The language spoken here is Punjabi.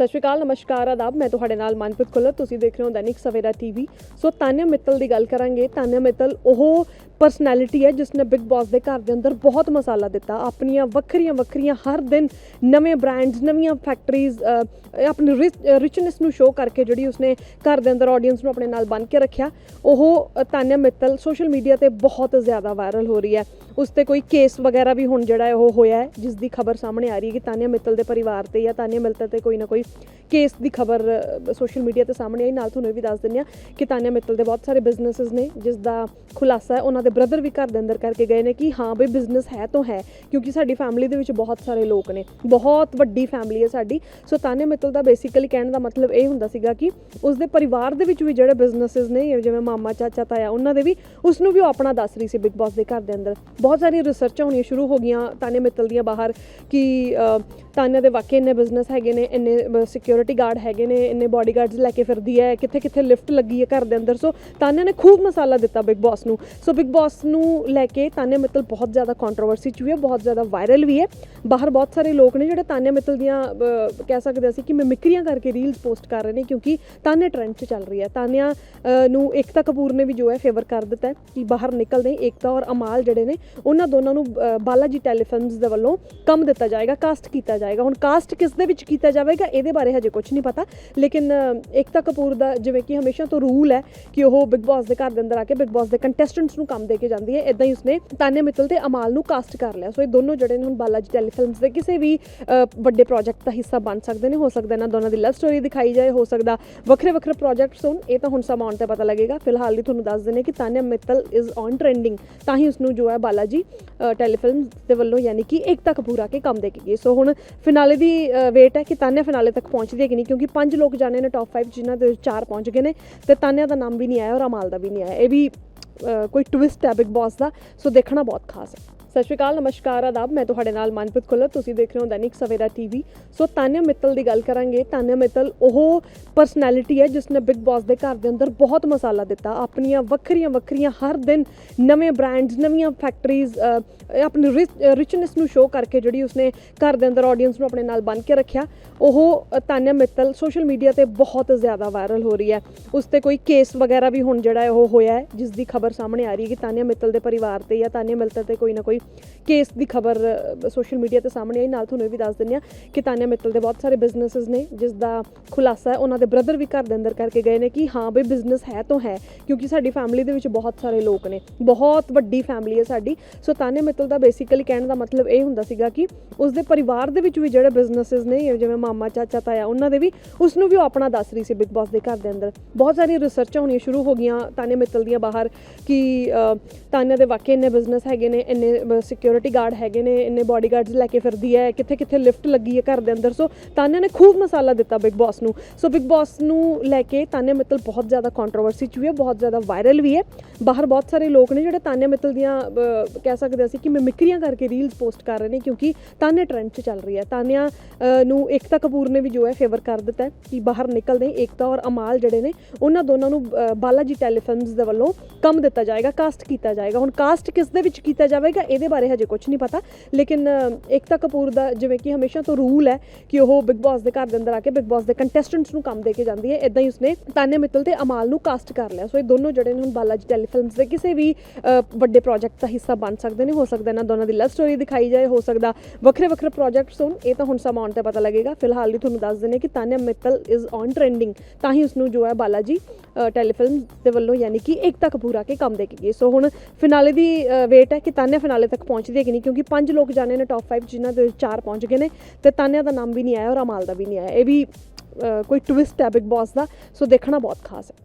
ਸਤਿ ਸ਼੍ਰੀ ਅਕਾਲ ਨਮਸਕਾਰ ਆਦਾਬ। ਮੈਂ ਤੁਹਾਡੇ ਨਾਲ ਮਨਪ੍ਰੀਤ ਖੁੱਲਰ। ਤੁਸੀਂ ਦੇਖ ਰਹੇ ਹੋ ਦੈਨਿਕ ਸਵੇਰਾ ਟੀਵੀ। ਸੋ ਤਾਨਿਆ ਮਿੱਤਲ ਦੀ ਗੱਲ ਕਰਾਂਗੇ। ਤਾਨਿਆ ਮਿੱਤਲ ਉਹ ਪਰਸਨੈਲਿਟੀ ਹੈ ਜਿਸ ਨੇ ਬਿਗ ਬਾਸ ਦੇ ਘਰ ਦੇ ਅੰਦਰ ਬਹੁਤ ਮਸਾਲਾ ਦਿੱਤਾ। ਆਪਣੀਆਂ ਵੱਖਰੀਆਂ ਵੱਖਰੀਆਂ ਹਰ ਦਿਨ ਨਵੇਂ ਬ੍ਰਾਂਡਸ ਨਵੀਆਂ ਫੈਕਟਰੀਜ਼ ਆਪਣੀ ਰਿਚਨੈਸ ਨੂੰ ਸ਼ੋਅ ਕਰਕੇ ਜਿਹੜੀ ਉਸਨੇ ਘਰ ਦੇ ਅੰਦਰ ਆਡੀਅנס ਨੂੰ ਆਪਣੇ ਨਾਲ ਬੰਨ ਕੇ ਰੱਖਿਆ। ਉਹ ਅ, ਤਾਨਿਆ ਮਿੱਤਲ ਸੋਸ਼ਲ ਮੀਡੀਆ ਤੇ ਬਹੁਤ ਜ਼ਿਆਦਾ ਵਾਇਰਲ ਹੋ ਰਹੀ ਹੈ। ਉਸ ਤੇ ਕੋਈ ਕੇਸ ਵਗੈਰਾ ਵੀ ਹੁਣ ਜਿਹੜਾ ਉਹ ਹੋਇਆ ਜਿਸ ਦੀ ਖਬਰ ਸਾਹਮਣੇ ਆ ਰਹੀ ਹੈ ਕਿ ਤਾਨਿਆ ਮਿੱਤਲ ਦੇ ਪਰਿਵਾਰ ਤੇ ਜਾਂ ਤਾਨਿਆ ਮਿੱਤਲ ਤੇ ਕੋਈ ਨਾ ਕੋਈ ਕੇਸ ਦੀ ਖਬਰ ਸੋਸ਼ਲ ਮੀਡੀਆ ਤੇ ਸਾਹਮਣੇ ਆਈ। ਨਾਲ ਤੁਹਾਨੂੰ ਇਹ ਵੀ ਦੱਸ ਦਿੰਦੇ ਆ ਕਿ ਤਾਨਿਆ ਮਿੱਤਲ ਦੇ ਬਹੁਤ ਸਾਰੇ ਬਿਜ਼ਨੈਸਸ ਨੇ, ਜਿਸ ਦਾ ਖੁਲਾਸਾ ਹੈ, ਉਹਨਾਂ ਦੇ ਬ੍ਰਦਰ ਵੀ ਘਰ ਦੇ ਅੰਦਰ ਕਰਕੇ ਗਏ ਨੇ ਕਿ ਹਾਂ ਬਈ ਬਿਜ਼ਨਸ ਹੈ ਤਾਂ ਹੈ, ਕਿਉਂਕਿ ਸਾਡੀ ਫੈਮਿਲੀ ਦੇ ਵਿੱਚ ਬਹੁਤ ਸਾਰੇ ਲੋਕ ਨੇ। ਬਹੁਤ ਵੱਡੀ ਫੈਮਿਲੀ ਹੈ ਸਾਡੀ। ਸੋ ਤਾਨਿਆ ਮਿੱਤਲ ਦਾ ਬੇਸਿਕਲੀ ਕਹਿਣ ਦਾ ਮਤਲਬ ਇਹ ਹੁੰਦਾ ਸੀਗਾ ਕਿ ਉਸ ਦੇ ਪਰਿਵਾਰ ਦੇ ਵਿੱਚ ਵੀ ਜਿਹੜੇ ਬਿਜ਼ਨੈਸਸ ਨੇ ਜਿਵੇਂ ਮਾਮਾ, ਚਾਚਾ, ਤਾਇਆ, ਉਹਨਾਂ ਦੇ ਵੀ ਉਸ ਨੂੰ ਵੀ ਉਹ ਆਪਣਾ ਦੱਸ ਰਹੀ ਸੀ ਬਿਗ ਬਾਸ ਦੇ ਘਰ ਦੇ ਅੰਦਰ। ਬਹੁਤ ਸਾਰੀਆਂ ਰਿਸਰਚਾਂ ਹੋਣੀਆਂ ਸ਼ੁਰੂ ਹੋ ਗਈਆਂ ਤਾਨਿਆ ਮਿੱਤਲ ਦੀਆਂ ਬਾਹਰ ਕਿ ਤਾਨਿਆ ਦੇ ਵਾਕਈ ਇੰਨੇ ਬਿਜ਼ਨਸ ਹੈਗੇ ਨੇ, ਇੰਨੇ ਸਿਕਿਉਰਿਟੀ ਗਾਰਡ ਹੈਗੇ ਨੇ, ਇੰਨੇ ਬਾਡੀਗਾਰਡਸ ਲੈ ਕੇ ਫਿਰਦੀ ਹੈ ਕਿੱਥੇ ਕਿੱਥੇ ਲਿਫਟ ਲੱਗੀ ਹੈ ਘਰ ਦੇ ਅੰਦਰ। ਸੋ ਤਾਨਿਆ ਨੇ ਖੂਬ ਮਸਾਲਾ ਦਿੱਤਾ ਬਿਗ ਬਾਸ ਨੂੰ। ਸੋ ਬਿਗ ਬਾਸ ਨੂੰ ਲੈ ਕੇ ਤਾਨਿਆ ਮਿੱਤਲ ਬਹੁਤ ਜ਼ਿਆਦਾ ਕੰਟਰੋਵਰਸੀ ਚ ਵੀ ਹੈ, ਬਹੁਤ ਜ਼ਿਆਦਾ ਵਾਇਰਲ ਵੀ ਹੈ। ਬਾਹਰ ਬਹੁਤ ਸਾਰੇ ਲੋਕ ਨੇ ਜਿਹੜੇ ਤਾਨਿਆ ਮਿੱਤਲ ਦੀਆਂ ਕਹਿ ਸਕਦੇ ਅਸੀਂ ਕਿ ਮਿਮਿਕਰੀਆਂ ਕਰਕੇ ਰੀਲਸ ਪੋਸਟ ਕਰ ਰਹੇ ਨੇ, ਕਿਉਂਕਿ ਤਾਨਿਆ ਟ੍ਰੈਂਡ 'ਚ ਚੱਲ ਰਹੀ ਹੈ। ਤਾਨਿਆ ਨੂੰ ਏਕਤਾ ਕਪੂਰ ਨੇ ਵੀ ਜੋ ਹੈ ਫੇਵਰ ਕਰ ਦਿੱਤਾ ਹੈ ਕਿ ਬਾਹਰ ਨਿਕਲਦੇ ਏਕਤਾ ਔਰ ਅਮਾਲ ਜਿਹੜੇ ਨੇ, ਉਹਨਾਂ ਦੋਨਾਂ ਨੂੰ ਬਾਲਾਜੀ ਟੈਲੀਫਿਲਮਸ ਦੇ ਵੱਲੋਂ ਕੰਮ ਦਿੱਤਾ ਜਾਏਗਾ ਕਾਸਟ ਕੀਤਾ ਜਾਏਗਾ। ਹੁਣ ਕਾਸਟ ਕਿਸ ਦੇ ਵਿੱਚ ਕੀਤਾ ਜਾਵੇਗਾ? ਇਹਦੇ ਬਾਰੇ ਹਜੇ ਕੁਝ ਨਹੀਂ ਪਤਾ। ਲੇਕਿਨ ਏਕਤਾ ਕਪੂਰ ਦਾ ਜਿਵੇਂ ਕਿ ਹਮੇਸ਼ਾ ਤੋਂ ਰੂਲ ਹੈ ਕਿ ਉਹ ਬਿਗ ਬਾਸ ਦੇ ਘਰ ਦੇ ਅੰਦਰ ਆ ਕੇ ਬਿਗ ਬਾਸ ਦੇ ਕੰਟੈਸਟੈਂਟਸ ਨੂੰ ਕੰਮ ਦੇ ਕੇ ਜਾਂਦੀ ਹੈ। ਇਦਾਂ ਹੀ ਉਸਨੇ ਤਾਨੇ ਮਿੱਤਲ ਤੇ ਅਮਾਲ ਨੂੰ ਕਾਸਟ ਕਰ ਲਿਆ। ਸੋ ਇਹ ਦੋਨੋਂ ਜਿਹੜੇ ਨੇ ਹੁਣ ਬਾਲਾਜੀ ਟੈਲੀਫਿਲਮਸ ਦੇ ਕਿਸੇ ਵੀ ਵੱਡੇ ਪ੍ਰੋਜੈਕਟ ਦਾ ਹਿੱਸਾ ਬਣ ਸਕਦੇ ਨੇ। ਹੋ ਸਕਦਾ ਇਹਨਾਂ ਦੋਨਾਂ ਦੀ ਲਵ ਸਟੋਰੀ ਦਿਖਾਈ ਜਾਏ, ਹੋ ਸਕਦਾ ਵੱਖਰੇ ਵੱਖਰੇ ਪ੍ਰੋਜੈਕਟਸ ਹੋਣ। ਇਹ ਤਾਂ ਹੁਣ ਸਮਾਂ ਆਉਣ ਤੇ ਪਤਾ ਲੱਗੇਗਾ। ਫਿਲਹਾਲ ਲਈ ਤੁਹਾਨੂੰ ਦੱਸ ਦਿੰਦੇ ਕਿ Tania Mittal is on trending ਤਾਂ ਹੀ ਉਸ ਨੂੰ ਜੋ ਹੈ ਬਾਲਾਜੀ ਟੈਲੀਫਿਲਮਸ ਦੇ ਵੱਲੋਂ ਯਾਨੀ ਕਿ ਏਕਤਾ ਕਪੂਰ ਆ ਕੇ ਕੰਮ ਦੇ ਕੇ ਗਈ ਸੋ ਹੁਣ ਫਿਨਾਲੇ ਦੀ ਵੇਟ ਹੈ ਕਿ ਤਾਨਿਆ ਫਿਨਾਲੇ ਤੱਕ ਪਹੁੰਚਦੀ ਹੈ ਕਿ ਨਹੀਂ, ਕਿਉਂਕਿ ਪੰਜ ਲੋਕ ਜਾਣੇ ਨੇ ਟੌਪ 5 ਜਿਨ੍ਹਾਂ ਦੇ ਚਾਰ ਪਹੁੰਚ ਗਏ ਨੇ ਤੇ ਤਾਨਿਆ ਦਾ ਨਾਮ ਵੀ ਨਹੀਂ ਆਇਆ ਔਰ ਅਮਾਲ ਦਾ ਵੀ ਨਹੀਂ ਆਇਆ। ਇਹ ਵੀ ਕੋਈ ਟਵਿਸਟ ਹੈ ਬਿਗ ਬਾਸ ਦਾ, ਸੋ ਦੇਖਣਾ ਬਹੁਤ ਖਾਸ ਹੈ। ਸਤਿ ਸ਼੍ਰੀ ਅਕਾਲ ਨਮਸਕਾਰ ਆਦਾਬ। ਮੈਂ ਤੁਹਾਡੇ ਨਾਲ ਮਨਪ੍ਰੀਤ ਖੁੱਲਰ। ਤੁਸੀਂ ਦੇਖ ਰਹੇ ਹੋ ਦੈਨਿਕ ਸਵੇਰਾ ਟੀਵੀ। ਸੋ ਤਾਨਿਆ ਮਿੱਤਲ ਦੀ ਗੱਲ ਕਰਾਂਗੇ। ਤਾਨਿਆ ਮਿੱਤਲ ਉਹ ਪਰਸਨੈਲਿਟੀ ਹੈ ਜਿਸ ਨੇ ਬਿਗ ਬਾਸ ਦੇ ਘਰ ਦੇ ਅੰਦਰ ਬਹੁਤ ਮਸਾਲਾ ਦਿੱਤਾ। ਆਪਣੀਆਂ ਵੱਖਰੀਆਂ ਵੱਖਰੀਆਂ ਹਰ ਦਿਨ ਨਵੇਂ ਬ੍ਰਾਂਡਸ ਨਵੀਆਂ ਫੈਕਟਰੀਜ਼ ਆਪਣੀ ਰਿਚਨੈਸ ਨੂੰ ਸ਼ੋਅ ਕਰਕੇ ਜਿਹੜੀ ਉਸਨੇ ਘਰ ਦੇ ਅੰਦਰ ਆਡੀਅנס ਨੂੰ ਆਪਣੇ ਨਾਲ ਬੰਨ ਕੇ ਰੱਖਿਆ। ਉਹ ਅ, ਤਾਨਿਆ ਮਿੱਤਲ ਸੋਸ਼ਲ ਮੀਡੀਆ ਤੇ ਬਹੁਤ ਜ਼ਿਆਦਾ ਵਾਇਰਲ ਹੋ ਰਹੀ ਹੈ। ਉਸ ਤੇ ਕੋਈ ਕੇਸ ਵਗੈਰਾ ਵੀ ਹੁਣ ਜਿਹੜਾ ਉਹ ਹੋਇਆ ਹੈ ਜਿਸ ਦੀ ਖਬਰ ਸਾਹਮਣੇ ਆ ਰਹੀ ਹੈ ਕਿ ਤਾਨਿਆ ਮਿੱਤਲ ਦੇ ਪਰਿਵਾਰ ਤੇ ਜਾਂ ਤਾਨਿਆ ਮਿੱਤਲ ਤੇ ਕੋਈ ਨਾ ਕੋਈ ਕੇਸ ਦੀ ਖਬਰ ਸੋਸ਼ਲ ਮੀਡੀਆ ਤੇ ਸਾਹਮਣੇ ਆਈ। ਨਾਲ ਤੁਹਾਨੂੰ ਇਹ ਵੀ ਦੱਸ ਦਿੰਦੇ ਆ ਕਿ ਤਾਨਿਆ ਮਿੱਤਲ ਦੇ ਬਹੁਤ ਸਾਰੇ ਬਿਜ਼ਨੈਸਸ ਨੇ ਜਿਸ ਦਾ ਖੁਲਾਸਾ ਹੈ, ਉਹਨਾਂ ਦੇ ਬ੍ਰਦਰ ਵੀ ਘਰ ਦੇ ਅੰਦਰ ਕਰਕੇ ਗਏ ਨੇ ਕਿ ਹਾਂ ਬਈ ਬਿਜ਼ਨਸ ਹੈ ਤਾਂ ਹੈ, ਕਿਉਂਕਿ ਸਾਡੀ ਫੈਮਿਲੀ ਦੇ ਵਿੱਚ ਬਹੁਤ ਸਾਰੇ ਲੋਕ ਨੇ। ਬਹੁਤ ਵੱਡੀ ਫੈਮਿਲੀ ਹੈ ਸਾਡੀ। ਸੋ ਤਾਨਿਆ ਮਿੱਤਲ ਦਾ ਬੇਸਿਕਲੀ ਕਹਿਣ ਦਾ ਮਤਲਬ ਇਹ ਹੁੰਦਾ ਸੀਗਾ ਕਿ ਉਸ ਦੇ ਪਰਿਵਾਰ ਦੇ ਵਿੱਚ ਵੀ ਜਿਹੜੇ ਬਿਜ਼ਨੈਸਸ ਨੇ ਜਿਵੇਂ ਮਾਮਾ, ਚਾਚਾ, ਤਾਇਆ, ਉਹਨਾਂ ਦੇ ਵੀ ਉਸ ਨੂੰ ਵੀ ਉਹ ਆਪਣਾ ਦੱਸ ਰਹੀ ਸੀ ਬਿਗ ਬਾਸ ਦੇ ਘਰ ਦੇ ਅੰਦਰ। ਬਹੁਤ ਸਾਰੀਆਂ ਰਿਸਰਚਾਂ ਹੋਣੀਆਂ ਸ਼ੁਰੂ ਹੋ ਗਈਆਂ ਤਾਨਿਆ ਮਿੱਤਲ ਦੀਆਂ ਬਾਹਰ ਕਿ ਤਾਨਿਆ ਦੇ ਵਾਕਈ ਇੰਨੇ ਬਿਜ਼ਨਸ ਹੈਗੇ ਨੇ, ਇੰਨੇ ਸਿਕਿਉਰਿਟੀ ਗਾਰਡ ਹੈਗੇ ਨੇ, ਇੰਨੇ ਬਾਡੀਗਾਰਡਸ ਲੈ ਕੇ ਫਿਰਦੀ ਹੈ ਕਿੱਥੇ ਕਿੱਥੇ ਲਿਫਟ ਲੱਗੀ ਹੈ ਘਰ ਦੇ ਅੰਦਰ। ਸੋ ਤਾਨਿਆ ਨੇ ਖੂਬ ਮਸਾਲਾ ਦਿੱਤਾ ਬਿਗ ਬਾਸ ਨੂੰ। ਸੋ ਬਿਗ ਬਾਸ ਨੂੰ ਲੈ ਕੇ ਤਾਨਿਆ ਮਿੱਤਲ ਬਹੁਤ ਜ਼ਿਆਦਾ ਕੰਟਰੋਵਰਸੀ ਚ ਵੀ ਹੈ, ਬਹੁਤ ਜ਼ਿਆਦਾ ਵਾਇਰਲ ਵੀ ਹੈ। ਬਾਹਰ ਬਹੁਤ ਸਾਰੇ ਲੋਕ ਨੇ ਜਿਹੜੇ ਤਾਨਿਆ ਮਿੱਤਲ ਦੀਆਂ ਕਹਿ ਸਕਦੇ ਅਸੀਂ ਕਿ ਮਿਮਿਕਰੀਆਂ ਕਰਕੇ ਰੀਲਸ ਪੋਸਟ ਕਰ ਰਹੇ ਨੇ, ਕਿਉਂਕਿ ਤਾਨਿਆ ਟ੍ਰੈਂਡ 'ਚ ਚੱਲ ਰਹੀ ਹੈ। ਤਾਨਿਆ ਨੂੰ ਏਕਤਾ ਕਪੂਰ ਨੇ ਵੀ ਜੋ ਹੈ ਫੇਵਰ ਕਰ ਦਿੱਤਾ ਹੈ ਕਿ ਬਾਹਰ ਨਿਕਲਦੇ ਏਕਤਾ ਔਰ ਅਮਾਲ ਜਿਹੜੇ ਨੇ, ਉਹਨਾਂ ਦੋਨਾਂ ਨੂੰ ਬਾਲਾਜੀ ਟੈਲੀਫਿਲਮਸ ਦੇ ਵੱਲੋਂ ਕੰਮ ਦਿੱਤਾ ਜਾਏਗਾ ਕਾਸਟ ਕੀਤਾ ਜਾਏਗਾ। ਹੁਣ ਕਾਸਟ ਕਿਸ ਦੇ ਵਿੱਚ ਕੀਤਾ ਜਾਵੇਗਾ ਇਹਦੇ ਬਾਰੇ ਹਜੇ ਕੁਝ ਨਹੀਂ ਪਤਾ। ਲੇਕਿਨ ਏਕਤਾ ਕਪੂਰ ਦਾ ਜਿਵੇਂ ਕਿ ਹਮੇਸ਼ਾ ਤੋਂ ਰੂਲ ਹੈ ਕਿ ਉਹ ਬਿਗ ਬਾਸ ਦੇ ਘਰ ਦੇ ਅੰਦਰ ਆ ਕੇ ਬਿਗ ਬਾਸ ਦੇ ਕੰਟੈਸਟੈਂਟਸ ਨੂੰ ਕੰਮ ਦੇ ਕੇ ਜਾਂਦੀ ਹੈ। ਇਦਾਂ ਹੀ ਉਸਨੇ ਤਾਨੇ ਮਿੱਤਲ ਤੇ ਅਮਾਲ ਨੂੰ ਕਾਸਟ ਕਰ ਲਿਆ। ਸੋ ਇਹ ਦੋਨੋਂ ਜਿਹੜੇ ਨੇ ਹੁਣ ਬਾਲਾਜੀ ਟੈਲੀਫਿਲਮਸ ਦੇ ਕਿਸੇ ਵੀ ਵੱਡੇ ਪ੍ਰੋਜੈਕਟ ਦਾ ਹਿੱਸਾ ਬਣ ਸਕਦੇ ਨੇ। ਹੋ ਸਕਦਾ ਇਹਨਾਂ ਦੋਨਾਂ ਦੀ ਲਵ ਸਟੋਰੀ ਦਿਖਾਈ ਜਾਏ, ਹੋ ਸਕਦਾ ਵੱਖਰੇ ਵੱਖਰੇ ਪ੍ਰੋਜੈਕਟਸ ਹੋਣ। ਇਹ ਤਾਂ ਹੁਣ ਸਮਾਂ ਆਉਣ ਤੇ ਪਤਾ ਲੱਗੇਗਾ। ਫਿਲਹਾਲ ਲਈ ਤੁਹਾਨੂੰ ਦੱਸ ਦਿੰਦੇ ਕਿ Tania Mittal is on trending ਤਾਂ ਹੀ ਉਸ ਨੂੰ ਜੋ ਹੈ ਬਾਲਾਜੀ ਟੈਲੀਫਿਲਮਸ ਦੇ ਵੱਲੋਂ ਯਾਨੀ ਕਿ ਏਕਤਾ ਕਪੂਰ ਆ ਕੇ ਕੰਮ ਦੇ ਕੇ ਗਈ ਸੋ ਹੁਣ ਫਿਨਾਲੇ ਦੀ ਵੇਟ ਹੈ ਕਿ ਤਾਨਿਆ ਫਿਨਾਲੇ ਤੱਕ ਪਹੁੰਚਦੀ ਹੈ ਕਿ ਨਹੀਂ, ਕਿਉਂਕਿ ਪੰਜ ਲੋਕ ਜਾਣੇ ਨੇ ਟੌਪ 5 ਜਿਨ੍ਹਾਂ ਦੇ ਚਾਰ ਪਹੁੰਚ ਗਏ ਨੇ ਤੇ ਤਾਨਿਆ ਦਾ ਨਾਮ ਵੀ ਨਹੀਂ ਆਇਆ ਔਰ ਅਮਾਲ ਦਾ ਵੀ ਨਹੀਂ ਆਇਆ। ਇਹ ਵੀ ਕੋਈ ਟਵਿਸਟ ਹੈ ਬਿਗ ਬਾਸ ਦਾ, ਸੋ ਦੇਖਣਾ ਬਹੁਤ ਖਾਸ ਹੈ।